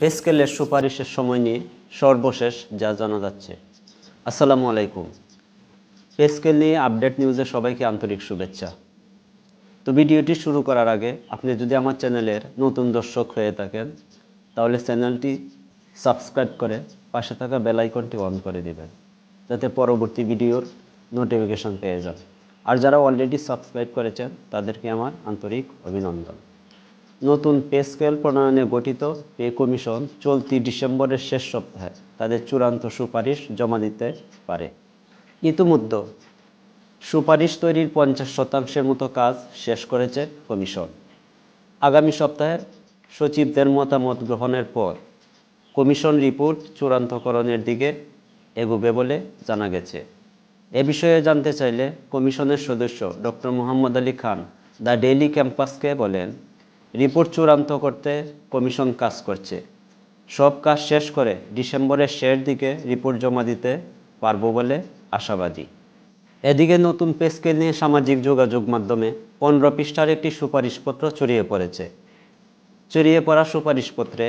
Pay স্কেলের সুপারিশের সময় নিয়ে সর্বশেষ যা জানা যাচ্ছে। আসসালামু আলাইকুম। পে স্কেল নিয়ে আপডেট নিউজে সবাইকে আন্তরিক শুভেচ্ছা। তো ভিডিওটি শুরু করার আগে আপনি যদি আমার চ্যানেলের নতুন দর্শক হয়ে থাকেন, তাহলে চ্যানেলটি সাবস্ক্রাইব করে পাশে থাকা বেল আইকনটি অন করে দিবেন, যাতে পরবর্তী ভিডিওর নোটিফিকেশন পেয়ে যান। আর যারা অলরেডি সাবস্ক্রাইব করেছেন, তাদেরকে আমার আন্তরিক অভিনন্দন। নতুন পে স্কেল প্রণয়নে গঠিত পে কমিশন চলতি ডিসেম্বরের শেষ সপ্তাহে তাদের চূড়ান্ত সুপারিশ জমা দিতে পারে। ইতিমধ্যে সুপারিশ তৈরির পঞ্চাশ শতাংশের মতো কাজ শেষ করেছে কমিশন। আগামী সপ্তাহে সচিবদের মতামত গ্রহণের পর কমিশন রিপোর্ট চূড়ান্তকরণের দিকে এগোবে বলে জানা গেছে। এ বিষয়ে জানতে চাইলে কমিশনের সদস্য doctor Mohammad Ali Khan the daily ক্যাম্পাসকে বলেন রিপোর্ট চূড়ান্ত করতে কমিশন কাজ করছে। সব কাজ শেষ করে ডিসেম্বরের শেষ দিকে রিপোর্ট জমা দিতে পারব বলে আশাবাদী। এদিকে নতুন পে স্কেল নিয়ে সামাজিক যোগাযোগ মাধ্যমে পনেরো পৃষ্ঠার একটি সুপারিশপত্র ছড়িয়ে পড়েছে। ছড়িয়ে পড়া সুপারিশপত্রে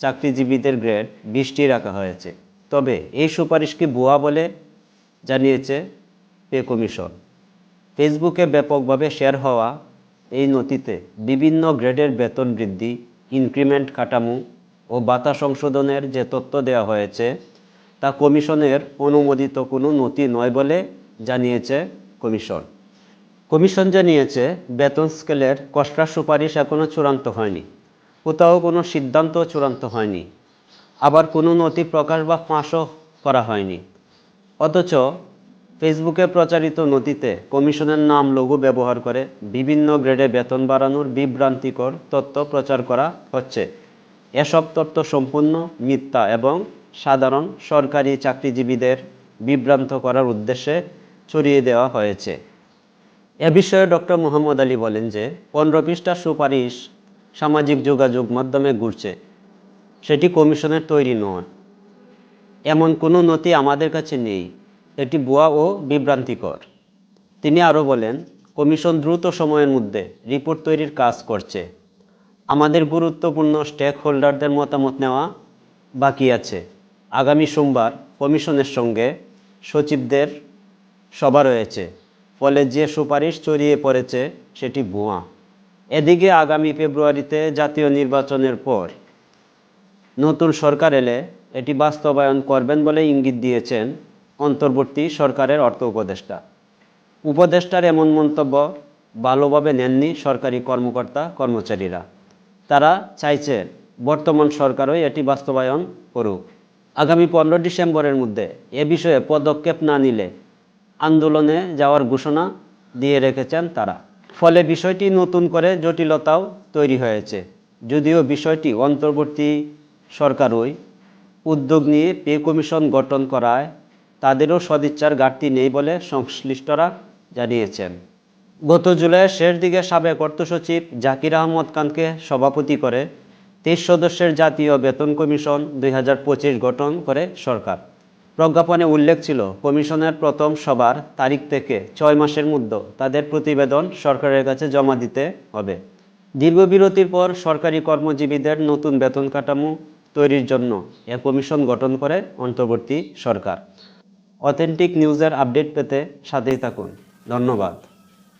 চাকরিজীবীদের গ্রেড বিশটি রাখা হয়েছে। তবে এই সুপারিশ কি ভুয়া বলে জানিয়েছে পে কমিশন। ফেসবুকে ব্যাপকভাবে শেয়ার হওয়া এই নথিতে বিভিন্ন গ্রেডের বেতন বৃদ্ধি, ইনক্রিমেন্ট কাঠামো ও বাতা সংশোধনের যে তথ্য দেওয়া হয়েছে, তা কমিশনের অনুমোদিত কোনো নথি নয় বলে জানিয়েছে কমিশন। কমিশন জানিয়েছে, বেতন স্কেলের কষ্টার সুপারিশ এখনও চূড়ান্ত হয়নি। কোথাও কোনো সিদ্ধান্ত চূড়ান্ত হয়নি। আবার কোনো নথি প্রকাশ বা ফাঁসও করা হয়নি। অথচ ফেসবুকে প্রচারিত নথিতে কমিশনের নাম, লঘু ব্যবহার করে বিভিন্ন গ্রেডে বেতন বাড়ানোর বিভ্রান্তিকর তথ্য প্রচার করা হচ্ছে। এসব তথ্য সম্পূর্ণ মিথ্যা এবং সাধারণ সরকারি চাকরিজীবীদের বিভ্রান্ত করার উদ্দেশ্যে ছড়িয়ে দেওয়া হয়েছে। এ বিষয়ে ডক্টর মোহাম্মদ আলী বলেন যে, পনেরো পৃষ্ঠা সুপারিশ সামাজিক যোগাযোগ মাধ্যমে ঘুরছে। সেটি কমিশনের তৈরি নয়। এমন কোনো নথি আমাদের কাছে নেই। এটি ভুয়া ও বিভ্রান্তিকর। তিনি আরও বলেন, কমিশন দ্রুত সময়ের মধ্যে রিপোর্ট তৈরির কাজ করছে। আমাদের গুরুত্বপূর্ণ স্টেক হোল্ডারদের মতামত নেওয়া বাকি আছে। আগামী সোমবার কমিশনের সঙ্গে সচিবদের সভা রয়েছে। ফলে যে সুপারিশ ছড়িয়ে পড়েছে, সেটি ভুয়া। এদিকে আগামী ফেব্রুয়ারিতে জাতীয় নির্বাচনের পর নতুন সরকার এলে এটি বাস্তবায়ন করবেন বলে ইঙ্গিত দিয়েছেন অন্তর্বর্তী সরকারের অর্থ উপদেষ্টা। উপদেষ্টার এমন মন্তব্য ভালোভাবে নেননি সরকারি কর্মকর্তা, কর্মচারীরা। তারা চাইছে বর্তমান সরকারই এটি বাস্তবায়ন করুক। আগামী পনেরো ডিসেম্বরের মধ্যে এ বিষয়ে পদক্ষেপ না নিলে আন্দোলনে যাওয়ার ঘোষণা দিয়ে রেখেছেন তারা। ফলে বিষয়টি নতুন করে জটিলতাও তৈরি হয়েছে। যদিও বিষয়টি অন্তর্বর্তী সরকারই উদ্যোগ নিয়ে পে কমিশন গঠন করায় তাদেরও সদিচ্ছার ঘাটতি নেই বলে সংশ্লিষ্টরা জানিয়েছেন। গত জুলাইয়ের শেষ দিকে সাবেক অর্থ সচিব জাকির আহমদ খানকে সভাপতি করে তেইশ সদস্যের জাতীয় বেতন কমিশন দুই হাজার পঁচিশ গঠন করে সরকার। প্রজ্ঞাপনে উল্লেখ ছিল, কমিশনের প্রথম সভার তারিখ থেকে ছয় মাসের মধ্যে তাদের প্রতিবেদন সরকারের কাছে জমা দিতে হবে। দীর্ঘ বিরতির পর সরকারি কর্মজীবীদের নতুন বেতন কাঠামো তৈরির জন্য এ কমিশন গঠন করে অন্তর্বর্তী সরকার। অথেন্টিক নিউজের আপডেট পেতে সাথেই থাকুন। ধন্যবাদ।